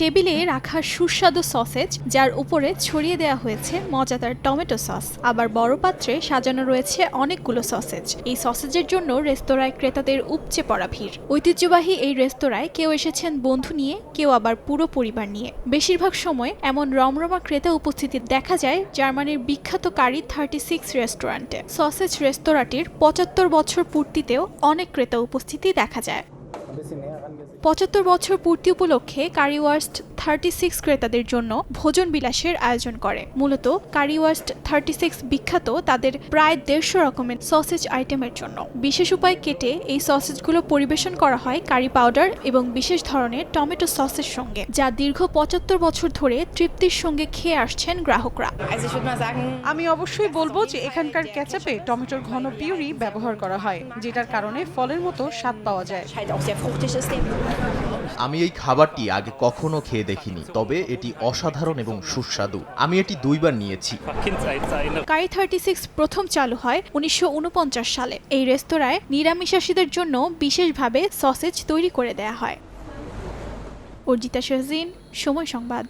টেবিলে রাখা সুস্বাদু সসেজ, যার উপরে ছড়িয়ে দেওয়া হয়েছে মজাদার টমেটো সস। আবার বড় পাত্রে সাজানো রয়েছে অনেকগুলো সসেজ। এই সসেজের জন্য রেস্তোরাঁয় ক্রেতাদের উপচে পড়া ভিড়। ঐতিহ্যবাহী এই রেস্তোরাঁয় কেউ এসেছেন বন্ধু নিয়ে, কেউ আবার পুরো পরিবার নিয়ে। বেশিরভাগ সময় এমন রমরমা ক্রেতা উপস্থিতি দেখা যায় জার্মানির বিখ্যাত কারি থার্টি সিক্স রেস্টুরেন্টে। সসেজ রেস্তোরাঁটির পঁচাত্তর বছর পূর্তিতেও অনেক ক্রেতা উপস্থিতি দেখা যায়। পঁচাত্তর বছর পূর্তি উপলক্ষে কারিওয়ার্স্ট থার্টি সিক্স ক্রেতাদের জন্য ভোজন বিলাসের আয়োজন করে। মূলত কারিওয়ার্স্ট থার্টি সিক্স বিখ্যাত তাদের প্রায় দেড়শো রকমের সসেজ আইটেমের জন্য। বিশেষ উপায় কেটে এই সসেজগুলো পরিবেশন করা হয় কারি পাউডার এবং বিশেষ ধরনের টমেটো সসের সঙ্গে যা দীর্ঘ পঁচাত্তর বছর ধরে তৃপ্তির সঙ্গে খেয়ে আসছেন গ্রাহকরা। sagen, আমি অবশ্যই বলব যে এখানকার ক্যাচাপে টমেটোর ঘন পিউরি ব্যবহার করা হয় যেটার কারণে ফলের মতো স্বাদ পাওয়া যায়। আমি এই খাবারটি আগে কখনো খেয়ে দেখিনি তবে এটি অসাধারণ এবং সুস্বাদু। আমি এটি দুইবার নিয়েছি। কাই কারি থার্টি সিক্স প্রথম চালু হয় উনিশশো ঊনপঞ্চাশ সালে। এই রেস্তোরাঁয় নিরামিষাসীদের জন্য বিশেষভাবে সসেজ তৈরি করে দেয়া হয়। অর্জিতা শাহজিন সময় সংবাদ।